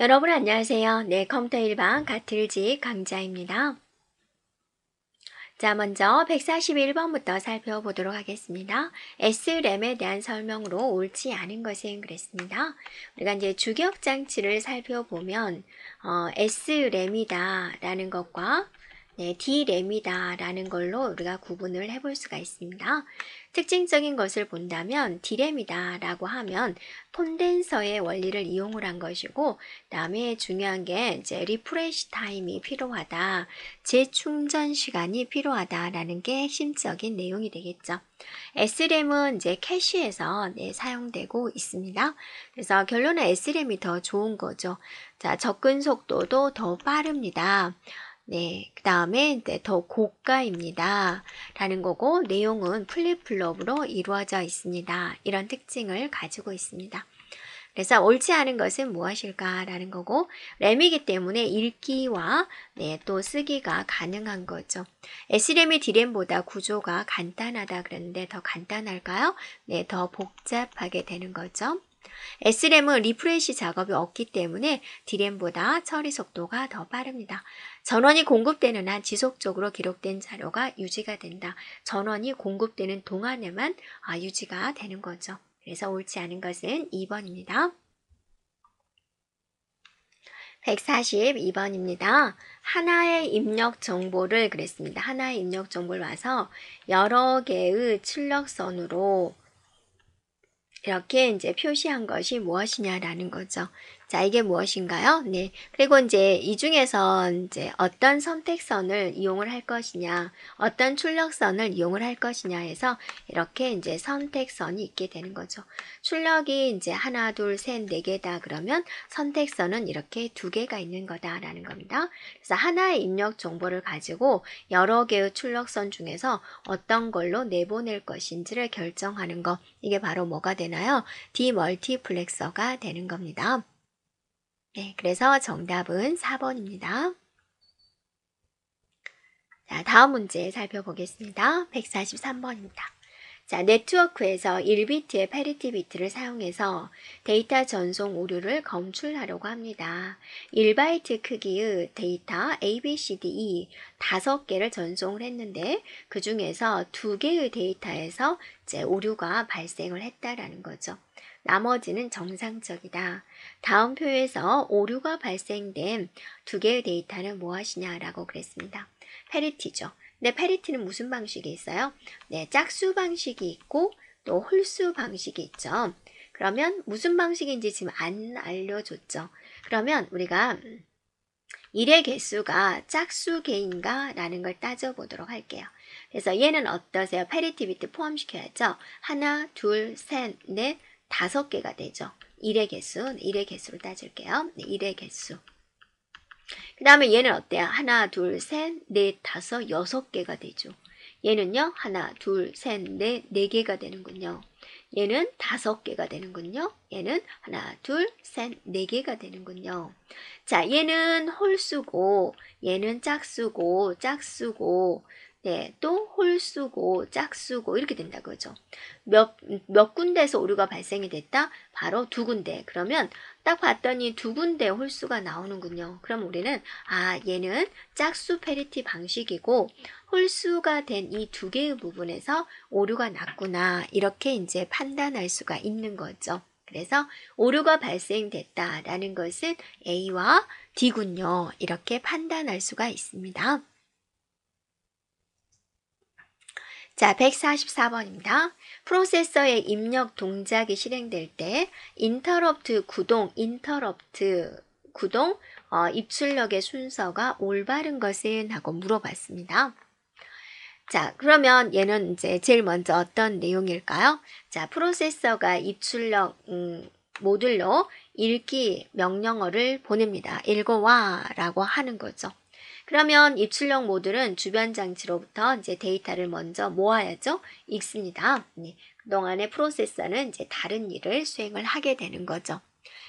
여러분 안녕하세요. 네, 컴퓨터 일반 가틀지 강자입니다. 자, 먼저 141번부터 살펴보도록 하겠습니다. SRAM에 대한 설명으로 옳지 않은 것은 그랬습니다. 우리가 이제 주격 장치를 살펴보면 어, SRAM이다 라는 것과 네, D램이다 라는 걸로 우리가 구분을 해볼 수가 있습니다. 특징적인 것을 본다면 D램이다 라고 하면 콘덴서의 원리를 이용을 한 것이고 다음에 중요한 게 이제 리프레시 타임이 필요하다 재충전 시간이 필요하다 라는 게 핵심적인 내용이 되겠죠. SRAM은 이제 캐시에서 네, 사용되고 있습니다. 그래서 결론은 SRAM이 더 좋은 거죠. 자, 접근 속도도 더 빠릅니다. 네, 그 다음에 더 고가입니다. 라는 거고 내용은 플립플롭으로 이루어져 있습니다. 이런 특징을 가지고 있습니다. 그래서 옳지 않은 것은 무엇일까라는 거고 램이기 때문에 읽기와 네, 또 쓰기가 가능한 거죠. S램이 D램보다 구조가 간단하다 그러는데 더 간단할까요? 네, 더 복잡하게 되는 거죠. S램은 리프레시 작업이 없기 때문에 D램보다 처리 속도가 더 빠릅니다. 전원이 공급되는 한 지속적으로 기록된 자료가 유지가 된다. 전원이 공급되는 동안에만 아, 유지가 되는 거죠. 그래서 옳지 않은 것은 2번입니다. 142번입니다. 하나의 입력 정보를 그랬습니다. 하나의 입력 정보를 와서 여러 개의 출력선으로 이렇게 이제 표시한 것이 무엇이냐라는 거죠. 자, 이게 무엇인가요? 네. 그리고 이제 이 중에서 이제 어떤 선택선을 이용을 할 것이냐, 어떤 출력선을 이용을 할 것이냐 해서 이렇게 이제 선택선이 있게 되는 거죠. 출력이 이제 하나, 둘, 셋, 네 개다 그러면 선택선은 이렇게 두 개가 있는 거다라는 겁니다. 그래서 하나의 입력 정보를 가지고 여러 개의 출력선 중에서 어떤 걸로 내보낼 것인지를 결정하는 거. 이게 바로 뭐가 되나요? 디멀티플렉서가 되는 겁니다. 네, 그래서 정답은 4번입니다. 자, 다음 문제 살펴보겠습니다. 143번입니다. 자, 네트워크에서 1비트의 페리티 비트를 사용해서 데이터 전송 오류를 검출하려고 합니다. 1바이트 크기의 데이터 ABCDE 5개를 전송을 했는데 그 중에서 2개의 데이터에서 이제 오류가 발생을 했다라는 거죠. 나머지는 정상적이다. 다음 표에서 오류가 발생된 두 개의 데이터는 무엇이냐라고 그랬습니다. 페리티죠. 네, 페리티는 무슨 방식이 있어요? 네, 짝수 방식이 있고 또 홀수 방식이 있죠. 그러면 무슨 방식인지 지금 안 알려줬죠. 그러면 우리가 1의 개수가 짝수 개인가? 라는 걸 따져보도록 할게요. 그래서 얘는 어떠세요? 페리티 비트 포함시켜야죠. 하나, 둘, 셋, 넷, 다섯 개가 되죠. 1의 개수, 1의 개수로 따질게요. 네, 1의 개수. 그 다음에 얘는 어때요? 하나, 둘, 셋, 넷, 다섯, 여섯 개가 되죠. 얘는요, 하나, 둘, 셋, 넷, 네 개가 되는군요. 얘는 다섯 개가 되는군요. 얘는 하나, 둘, 셋, 네 개가 되는군요. 자, 얘는 홀수고, 얘는 짝수고, 짝수고, 네, 또 홀수고 짝수고 이렇게 된다 그죠. 몇, 몇 군데에서 오류가 발생이 됐다? 바로 두 군데. 그러면 딱 봤더니 두 군데 홀수가 나오는군요. 그럼 우리는 아 얘는 짝수 페리티 방식이고 홀수가 된 이 두 개의 부분에서 오류가 났구나 이렇게 이제 판단할 수가 있는 거죠. 그래서 오류가 발생됐다라는 것은 A와 D군요. 이렇게 판단할 수가 있습니다. 자, 144번입니다. 프로세서의 입력 동작이 실행될 때 인터럽트 구동, 인터럽트 구동, 어, 입출력의 순서가 올바른 것은 하고 물어봤습니다. 자, 그러면 얘는 이제 제일 먼저 어떤 내용일까요? 자, 프로세서가 입출력 음, 모듈로 읽기 명령어를 보냅니다. 읽어와 라고 하는 거죠. 그러면 입출력 모듈은 주변 장치로부터 이제 데이터를 먼저 모아야죠. 읽습니다. 네. 그동안의 프로세서는 이제 다른 일을 수행을 하게 되는 거죠.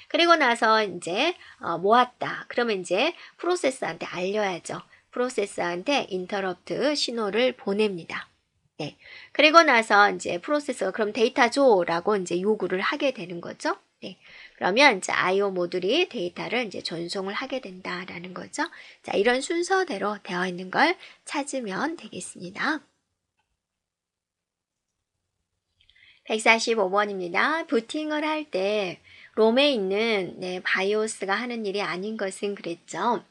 그리고 나서 이제 어, 모았다. 그러면 이제 프로세서한테 알려야죠. 프로세서한테 인터럽트 신호를 보냅니다. 네. 그리고 나서 이제 프로세서가 그럼 데이터 줘라고 이제 요구를 하게 되는 거죠. 네. 그러면 이제 IO 모듈이 데이터를 이제 전송을 하게 된다라는 거죠. 자, 이런 순서대로 되어 있는 걸 찾으면 되겠습니다. 145번입니다. 부팅을 할 때 롬에 있는 네, 바이오스가 하는 일이 아닌 것은 그랬죠.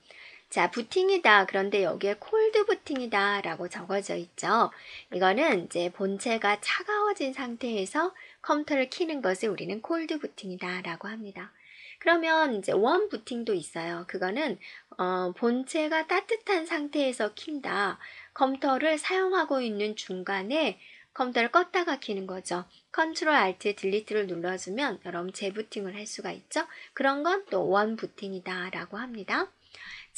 자, 부팅이다. 그런데 여기에 콜드 부팅이다. 라고 적어져 있죠. 이거는 이제 본체가 차가워진 상태에서 컴퓨터를 키는 것을 우리는 콜드 부팅이다. 라고 합니다. 그러면 이제 원 부팅도 있어요. 그거는 어, 본체가 따뜻한 상태에서 킨다. 컴퓨터를 사용하고 있는 중간에 컴퓨터를 껐다가 키는 거죠. 컨트롤 알트 딜리트를 눌러주면 여러분 재부팅을 할 수가 있죠. 그런 건 또 원 부팅이다 라고 합니다.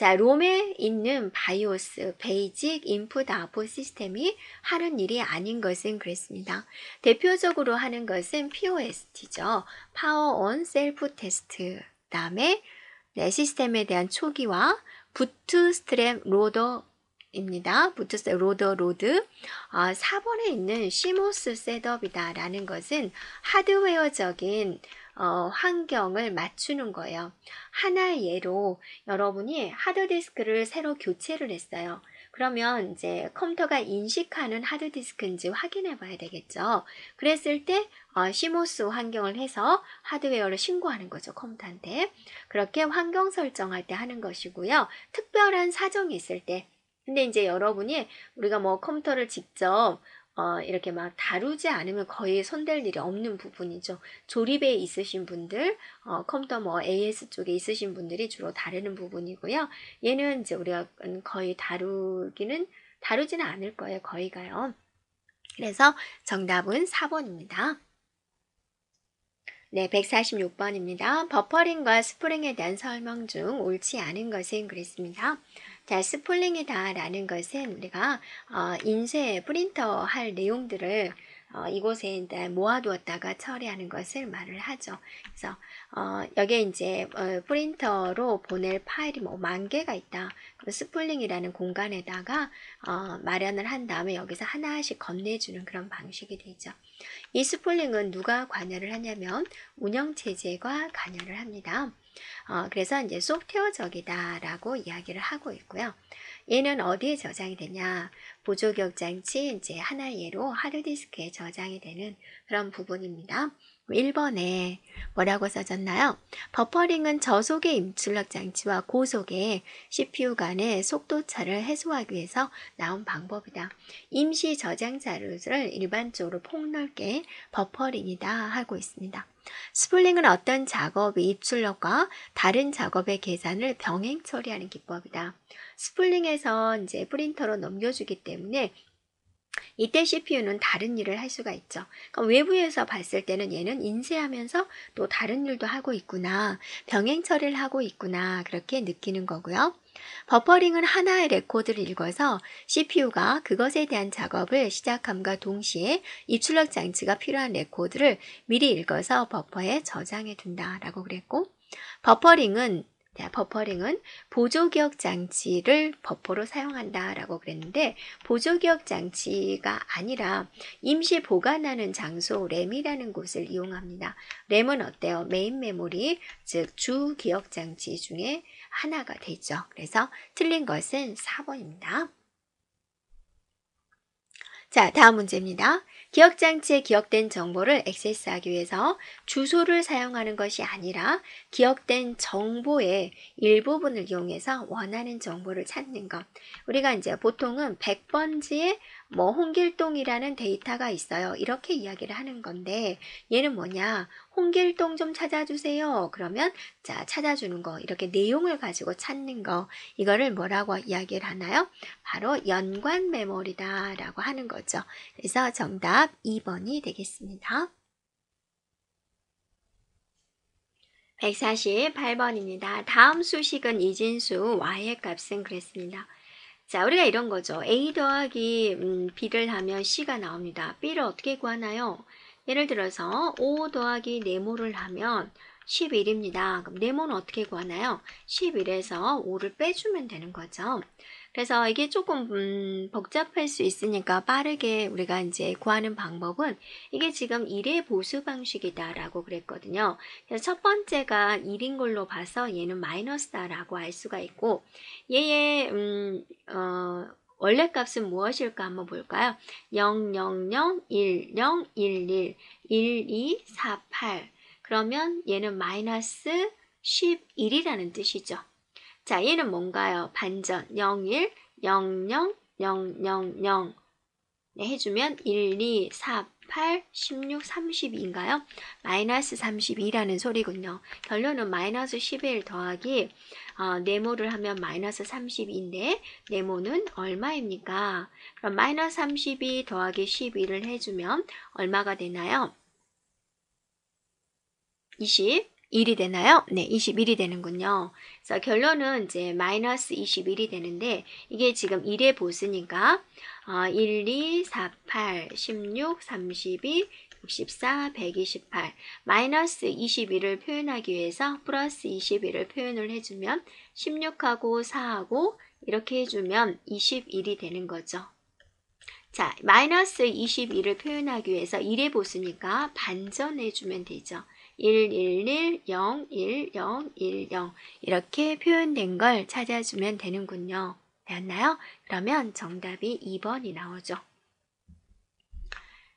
자, 롬에 있는 바이오스, 베이직 인풋 아웃풋 시스템이 하는 일이 아닌 것은 그랬습니다. 대표적으로 하는 것은 POST죠. 셀프 테스트. 다음에 네, 시스템에 대한 초기화, 부트 스트랩 로더 입니다. 부트스 로더 로드 아, 4번에 있는 시모스 셋업이다 라는 것은 하드웨어적인 어, 환경을 맞추는 거예요. 하나의 예로 여러분이 하드디스크를 새로 교체를 했어요. 그러면 이제 컴퓨터가 인식하는 하드디스크인지 확인해 봐야 되겠죠. 그랬을 때 어, 시모스 환경을 해서 하드웨어를 신고하는 거죠. 컴퓨터한테. 그렇게 환경 설정할 때 하는 것이고요. 특별한 사정이 있을 때 근데 이제 여러분이 우리가 뭐 컴퓨터를 직접 어, 이렇게 막 다루지 않으면 거의 손댈 일이 없는 부분이죠. 조립에 있으신 분들, 어, 컴퓨터 뭐 AS 쪽에 있으신 분들이 주로 다루는 부분이고요. 얘는 이제 우리가 거의 다루기는, 다루지는 않을 거예요. 거의가요. 그래서 정답은 4번입니다. 네, 146번입니다. 버퍼링과 스프링에 대한 설명 중 옳지 않은 것은 그랬습니다. 자, 스플링이다 라는 것은 우리가 어, 인쇄 프린터 할 내용들을 어, 이곳에 이제 모아두었다가 처리하는 것을 말을 하죠. 그래서 어, 여기에 이제 어, 프린터로 보낼 파일이 뭐 만 개가 있다. 그럼 스플링이라는 공간에다가 어, 마련을 한 다음에 여기서 하나씩 건네주는 그런 방식이 되죠. 이 스플링은 누가 관여를 하냐면 운영체제가 관여를 합니다. 어, 그래서 이제 소프트웨어적이다라고 이야기를 하고 있고요. 얘는 어디에 저장이 되냐? 보조기억 장치 이제 하나의 예로 하드디스크에 저장이 되는 그런 부분입니다. 1번에 뭐라고 써졌나요? 버퍼링은 저속의 입출력 장치와 고속의 CPU 간의 속도 차를 해소하기 위해서 나온 방법이다. 임시 저장 자료를 일반적으로 폭넓게 버퍼링이다 하고 있습니다. 스플링은 어떤 작업의 입출력과 다른 작업의 계산을 병행 처리하는 기법이다. 스플링에서 이제 프린터로 넘겨주기 때문에 이때 CPU는 다른 일을 할 수가 있죠. 그러니까 외부에서 봤을 때는 얘는 인쇄하면서 또 다른 일도 하고 있구나. 병행 처리를 하고 있구나. 그렇게 느끼는 거고요. 버퍼링은 하나의 레코드를 읽어서 CPU가 그것에 대한 작업을 시작함과 동시에 입출력 장치가 필요한 레코드를 미리 읽어서 버퍼에 저장해 둔다라고 그랬고 버퍼링은 자, 버퍼링은 보조기억 장치를 버퍼로 사용한다라고 그랬는데 보조기억 장치가 아니라 임시 보관하는 장소 램이라는 곳을 이용합니다. 램은 어때요? 메인 메모리, 즉 주 기억 장치 중에 하나가 되죠. 그래서 틀린 것은 4번입니다. 자, 다음 문제입니다. 기억장치에 기억된 정보를 액세스하기 위해서 주소를 사용하는 것이 아니라 기억된 정보의 일부분을 이용해서 원하는 정보를 찾는 것. 우리가 이제 보통은 100번지에 뭐 홍길동이라는 데이터가 있어요. 이렇게 이야기를 하는 건데 얘는 뭐냐? 홍길동 좀 찾아주세요. 그러면 자 찾아주는 거 이렇게 내용을 가지고 찾는 거 이거를 뭐라고 이야기를 하나요? 바로 연관 메모리다 라고 하는 거죠. 그래서 정답 2번이 되겠습니다. 148번입니다. 다음 수식은 이진수 y의 값은 그랬습니다. 자, 우리가 이런 거죠. A 더하기 음, B를 하면 C가 나옵니다. B를 어떻게 구하나요? 예를 들어서 5 더하기 네모를 하면 11입니다. 그럼 네모는 어떻게 구하나요? 11에서 5를 빼주면 되는 거죠. 그래서 이게 조금 음, 복잡할 수 있으니까 빠르게 우리가 이제 구하는 방법은 이게 지금 1의 보수 방식이다라고 그랬거든요. 그래서 첫 번째가 1인 걸로 봐서 얘는 마이너스다라고 알 수가 있고 얘의 음, 어, 원래 값은 무엇일까 한번 볼까요? 0, 0, 0, 1, 0, 1, 1, 1, 2, 4, 8 그러면 얘는 마이너스 11이라는 뜻이죠. 자, 얘는 뭔가요? 반전 0, 1, 0, 0, 0, 0, 0 네, 해주면 1, 2, 4, 8, 16, 32인가요? 마이너스 32라는 소리군요. 결론은 마이너스 11 더하기 어, 네모를 하면 마이너스 32인데 네모는 얼마입니까? 그럼 마이너스 32 더하기 12를 해주면 얼마가 되나요? 21이 되나요? 네, 21이 되는군요. 그래서 결론은 이제 마이너스 21이 되는데 이게 지금 1의 보스니까 어, 1, 2, 4, 8, 16, 32, 64, 128 마이너스 21을 표현하기 위해서 플러스 21을 표현을 해주면 16하고 4하고 이렇게 해주면 21이 되는 거죠. 자, 마이너스 21을 표현하기 위해서 1의 보스니까 반전해주면 되죠. 1, 1, 1, 0, 1, 0, 1, 0 이렇게 표현된 걸 찾아주면 되는군요. 되었나요? 그러면 정답이 2번이 나오죠.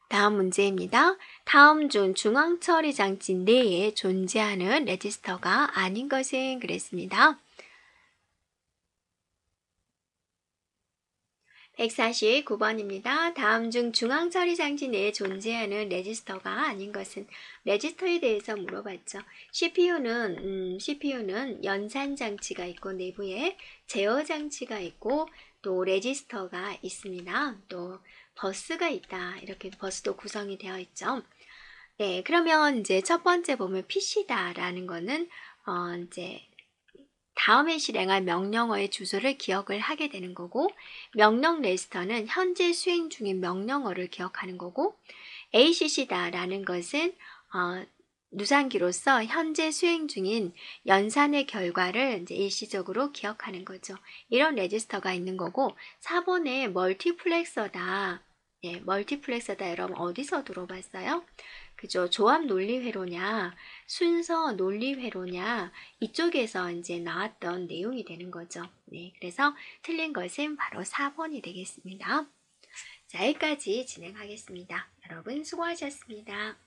다음 문제입니다. 다음 중 중앙 처리 장치 내에 존재하는 레지스터가 아닌 것은 그랬습니다. 149번입니다. 다음 중 중앙 처리 장치 내에 존재하는 레지스터가 아닌 것은 레지스터에 대해서 물어봤죠. CPU는 음, CPU는 연산 장치가 있고 내부에 제어 장치가 있고 또 레지스터가 있습니다. 또 버스가 있다. 이렇게 버스도 구성이 되어 있죠. 네, 그러면 이제 첫 번째 보면 PC다라는 거는 어, 이제 다음에 실행할 명령어의 주소를 기억을 하게 되는 거고 명령 레지스터는 현재 수행 중인 명령어를 기억하는 거고 ACC다라는 것은 어, 누상기로서 현재 수행 중인 연산의 결과를 이제 일시적으로 기억하는 거죠. 이런 레지스터가 있는 거고 4번에 멀티플렉서다. 예, 멀티플렉서다 여러분 어디서 들어봤어요? 그죠? 조합 논리회로냐, 순서 논리회로냐, 이쪽에서 이제 나왔던 내용이 되는 거죠. 네, 그래서 틀린 것은 바로 4번이 되겠습니다. 자, 여기까지 진행하겠습니다. 여러분 수고하셨습니다.